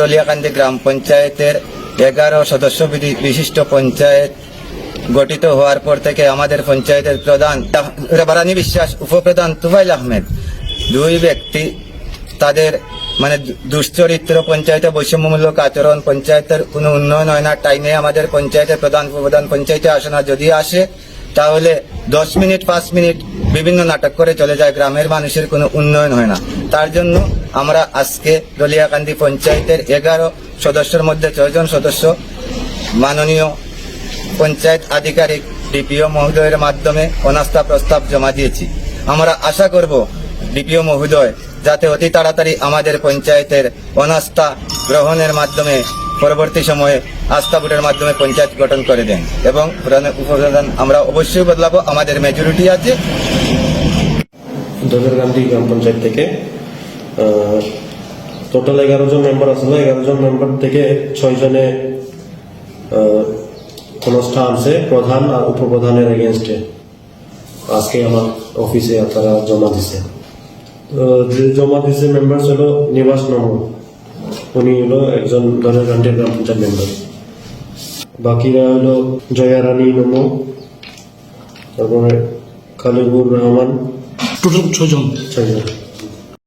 দলিয়াকান্দি গ্রাম পঞ্চায়েতের এগারো সদস্য বিশিষ্ট পঞ্চায়েত গঠিত হওয়ার পর থেকে আমাদের পঞ্চায়েতের প্রধান বারানি বিশ্বাস, উপপ্রধান তুফাইল আহমেদ দুই ব্যক্তি তাদের মানে দুশ্চরিত্র পঞ্চায়েতে বৈষম্যমূলক আচরণ, পঞ্চায়েতের কোনো উন্নয়ন হয় না। টাইমে আমাদের পঞ্চায়েতের প্রধান, উপপ্রধান পঞ্চায়েতে আসে না। যদি আসে, তাহলে দশ মিনিট, পাঁচ মিনিট বিভিন্ন নাটক করে চলে যায়, গ্রামের মানুষের কোনো উন্নয়ন হয় না। তার জন্য আমরা আজকে দলিয়াকান্দি পঞ্চায়েতের এগারো সদস্যের মধ্যে ছয়জন সদস্য, মাননীয় পঞ্চায়েত আধিকারিক ডিপিও মহোদয়ের মাধ্যমে অনাস্থা প্রস্তাব জমা দিয়েছি। আমরা আশা করব ডিপিও মহোদয়, যাতে অতি তাড়াতাড়ি আমাদের পঞ্চায়েতের অনাস্থা গ্রহণের মাধ্যমে পরবর্তী সময়ে আস্থা ভোটের মাধ্যমে পঞ্চায়েত গঠন করে দেন এবং প্রধান উপপ্রধান আমরা অবশ্যই বদলাবো, আমাদের মেজরিটি আছে। গ্রাম পঞ্চায়েত থেকে টোটাল এগারো জন মেম্বার আসলে এগারো জন মেম্বার থেকে ছয় জনে অনস্থা আনছে, প্রধান আর উপপ্রধানের এগেনস্টে আজকে আমার অফিসে তারা জমা দিছে জমা দিছে মেম্বার হলো নিবাস নম। উনি হলো একজন দলের গ্রাম পঞ্চায়েত মেম্বার। বাকিরা হলো জয়া রানী নমো তারপরে খালিবুর রহমান। টোটাল ছজন। ছয়জন